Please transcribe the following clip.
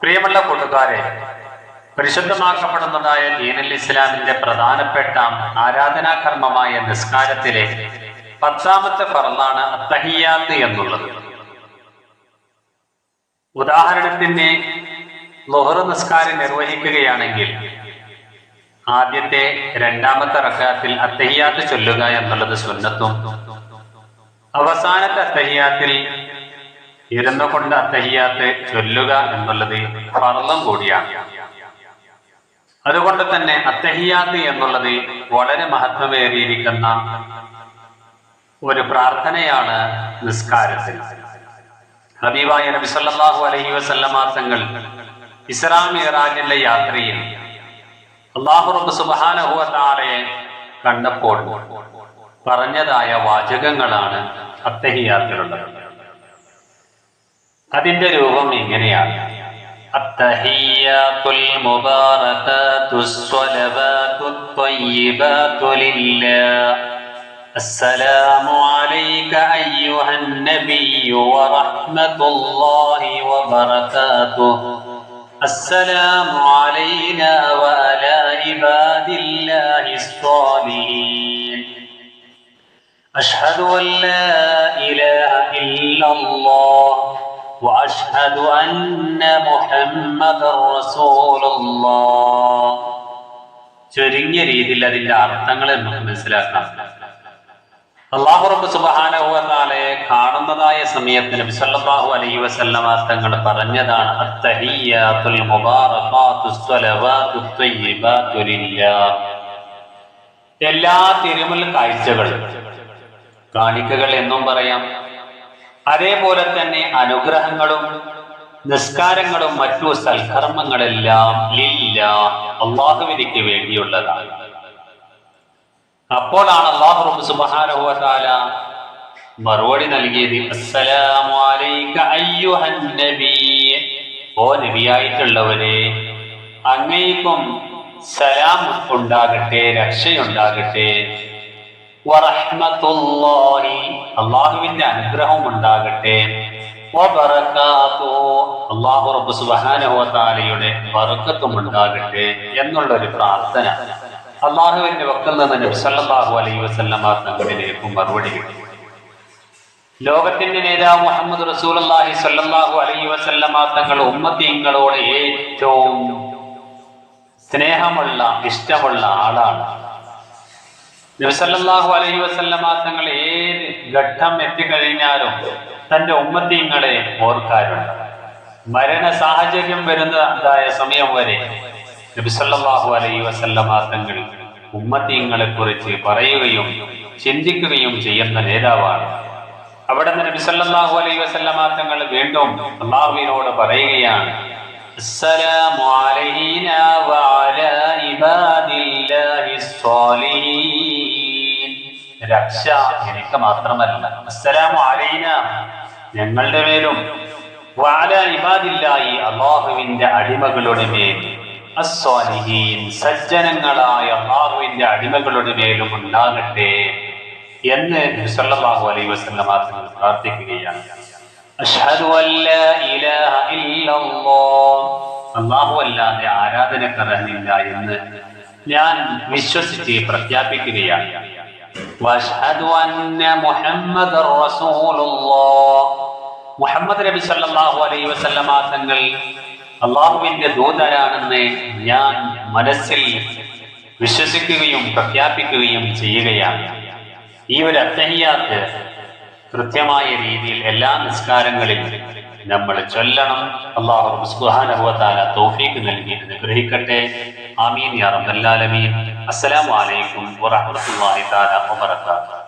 പ്രിയമുള്ള കൂട്ടുകാരെ പരിശുദ്ധമാക്കപ്പെടുന്നതായ ദീനൽ ഇസ്ലാമിന്റെ പ്രധാനപ്പെട്ട ആരാധനാകർമ്മമായ നിസ്കാരത്തിലെ പത്താമത്തെ ഫറലാണ് അത്തഹിയാത്ത് എന്നുള്ളത്. ഉദാഹരണത്തിന് ലൊഹറ് നിസ്കാരം നിർവഹിക്കുകയാണെങ്കിൽ ആദ്യത്തെ രണ്ടാമത്തെ റക്കാത്തിൽ അത്തഹിയാത്ത് ചൊല്ലുക എന്നുള്ളത് സുന്നത്തും. അവസാനത്തെ അത്തഹിയാത്തിൽ ഇരുന്നു കൊണ്ട് അത്തഹിയാത്ത് ചൊല്ലുക എന്നുള്ളത് ഫർദം കൂടിയാണ്. അതുകൊണ്ട് തന്നെ അത്തഹിയാത്ത് എന്നുള്ളത് വളരെ മഹത്വമേറിയിരിക്കുന്ന ഒരു പ്രാർത്ഥനയാണ് നിസ്കാരത്തിൽ. ഹബീബായ നബി അലഹി അലൈഹി വസല്ലമ തങ്ങൾ ഇസ്രാ മിറാജിന്റെ യാത്രയിൽ അള്ളാഹു റബ്ബ് കണ്ടപ്പോൾ പറഞ്ഞതായ വാചകങ്ങളാണ് അത്തഹിയാത്തിലുള്ളത്. അതിന്റെ രൂപം ഇങ്ങനെയാണ് التحيات المباركات الصلوات الطيبات لله السلام عليك أيها النبي ورحمة الله وبركاته السلام علينا وعلى عباد الله الصالحين أشهد أن لا إله إلا الله وأشهد أن محمد رسول الله ചുരുങ്ങിയ രീതിയിൽ അതിന്റെ അർത്ഥങ്ങൾ നമുക്ക് മനസ്സിലാക്കാം അള്ളാഹു റബ്ബ് സുബ്ഹാനഹു വ തആലയെ കാണുന്നതായ സമയത്ത് നബി സല്ലല്ലാഹു അലൈഹി വസല്ലമ തങ്ങൾ പറഞ്ഞതാണ് അത്തഹിയ്യാത്തുൽ മുബാറകാത്തുസ് സ്വലവാത്തുത് ത്വയ്യിബാത്തു ലില്ലാഹ് എല്ലാ തിരുമൽ കാഴ്ചകൾ കാണിക്കകൾ എന്നും പറയാം അതേപോലെ തന്നെ അനുഗ്രഹങ്ങളും നിസ്കാരങ്ങളും മറ്റു സൽക്കർമ്മങ്ങളെല്ലാം ലില്ല അള്ളാഹുവിനിക്ക് വേണ്ടിയുള്ളതാണ്. അപ്പോഴാണ് അള്ളാഹു തആല മറുപടി നൽകിയത് ഓ നബിയായിട്ടുള്ളവരെ അങ്ങേക്കും സലാം ഉണ്ടാകട്ടെ രക്ഷയുണ്ടാകട്ടെ. അള്ളാഹുവിന്റെ അനുഗ്രഹം ഉണ്ടാകട്ടെ. അള്ളാഹു റബ്ബ് സുബ്ഹാനഹു വ തആലയുടെ ഉണ്ടാകട്ടെ എന്നുള്ള ഒരു പ്രാർത്ഥന. അള്ളാഹുവിന്റെ വക്കൽ നിന്ന് നബ്സല്ലാഹു അലൈഹി വസല്ലമ തങ്ങളിലേക്കും മറുപടി കിട്ടി. ലോകത്തിന്റെ നേതാവ് മുഹമ്മദ് റസൂലുള്ളാഹി സല്ലാഹു അലൈഹി വസല്ലമ തങ്ങൾ ഉമ്മത്തിങ്ങളോട് ഏറ്റവും സ്നേഹമുള്ള ഇഷ്ടമുള്ള ആളാണ്. നബിസല്ലാഹു അലൈഹി വസല്ലമ തങ്ങൾ ഏത് ഘട്ടം എത്തിക്കഴിഞ്ഞാലും തന്റെ ഉമ്മത്തിങ്ങളെ ഓർക്കാറുണ്ട്. മരണ സാഹചര്യം വരുന്നതായ സമയം വരെ നബിസല്ലാഹു അലൈഹി വസല്ലമ തങ്ങൾ ഉമ്മത്തിങ്ങളെ കുറിച്ച് പറയുകയും ചിന്തിക്കുകയും ചെയ്യുന്ന നേതാവാണ്. അവിടെ നിന്ന് നബിസല്ലാഹു അലൈഹി വസല്ലമ തങ്ങൾ വീണ്ടും അള്ളാഹുവിനോട് പറയുകയാണ് അസ്സലാമു അലൈനാ വഅലാ ഇബാദില്ലാഹി രക്ഷ എനിക്ക് മാത്രമല്ല. അസ്സലാമു ഞങ്ങളുടെ മേലും അള്ളാഹുവിന്റെ അടിമകളുടെ അസ്വാലിഹീൻ സജ്ജനങ്ങളായ അള്ളാഹുവിന്റെ അടിമകളുടെ മേലും ഉണ്ടാകട്ടെ എന്ന് സല്ലല്ലാഹു അലൈഹി വസല്ലം മാത്രം പ്രാർത്ഥിക്കുകയാണ്. ഇല്ലല്ലാഹ്. അല്ലാഹു അല്ലാതെ ആരാധനക്കർഹനില്ല എന്ന് ഞാൻ വിശ്വസിച്ച് പ്രഖ്യാപിക്കുകയാണ്. വഅഷ്ഹദു അന്ന മുഹമ്മദർ റസൂലുള്ളാഹ് മുഹമ്മദ് നബി സല്ലല്ലാഹു അലൈഹി വസല്ലമ തങ്ങൾ അള്ളാഹുവിന്റെ ദൂതരാണെന്ന് ഞാൻ മനസ്സിൽ വിശ്വസിക്കുകയും പ്രഖ്യാപിക്കുകയും ചെയ്യുകയാണ്. ഈ ഒരു അത്തഹിയാത്ത് കൃത്യമായ രീതിയിൽ എല്ലാ നിസ്കാരങ്ങളിലും നമ്മൾ ചൊല്ലണം. അള്ളാഹു സുബ്ഹാനഹുവതആല തൗഫീഖ് നൽകി അനുഗ്രഹിക്കട്ടെ. آمين يا رب العالمين. السلام عليكم ورحمة الله تعالى وبركاته.